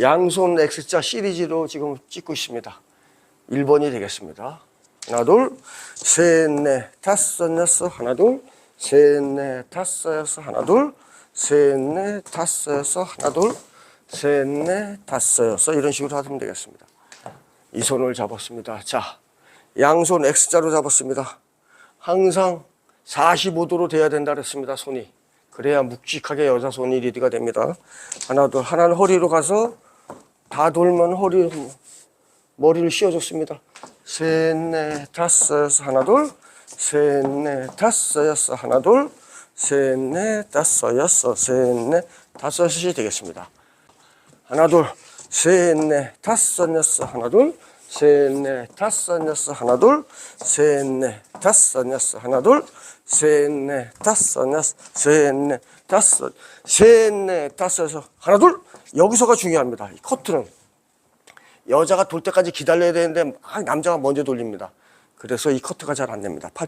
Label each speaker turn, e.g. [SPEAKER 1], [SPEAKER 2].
[SPEAKER 1] 양손 X자 시리즈로 지금 찍고 있습니다. 1번이 되겠습니다. 하나, 둘, 셋, 넷, 다섯, 여섯, 하나, 둘, 셋, 넷, 다섯, 여섯, 하나, 둘, 셋, 넷, 다섯, 여섯, 하나, 둘, 셋, 넷, 다섯, 여섯 이런 식으로 하면 되겠습니다. 이 손을 잡았습니다. 자, 양손 X자로 잡았습니다. 항상 45도로 돼야 된다 그랬습니다. 손이. 그래야 묵직하게 여자 손이 리드가 됩니다. 하나, 둘, 하나는 허리로 가서 다 돌면 허리, 머리를 씌워줬습니다. 셋, 넷, 다섯, 여섯, 하나, 둘, 셋, 넷, 다섯, 여섯, 하나, 둘, 셋, 넷, 다섯, 여섯, 셋, 넷, 다섯, 여섯이 되겠습니다. 하나, 둘, 셋, 넷, 다섯, 여섯, 하나, 둘, 셋, 넷, 다섯, 여섯, 하나, 둘, 셋, 넷, 다섯, 여섯, 하나, 둘, 셋, 넷, 다섯, 여섯, 셋, 넷, 다섯, 셋, 넷, 다섯, 여섯, 하나, 둘. 여기서가 중요합니다. 이 커트는. 여자가 돌 때까지 기다려야 되는데 막 남자가 먼저 돌립니다. 그래서 이 커트가 잘 안 됩니다. 팔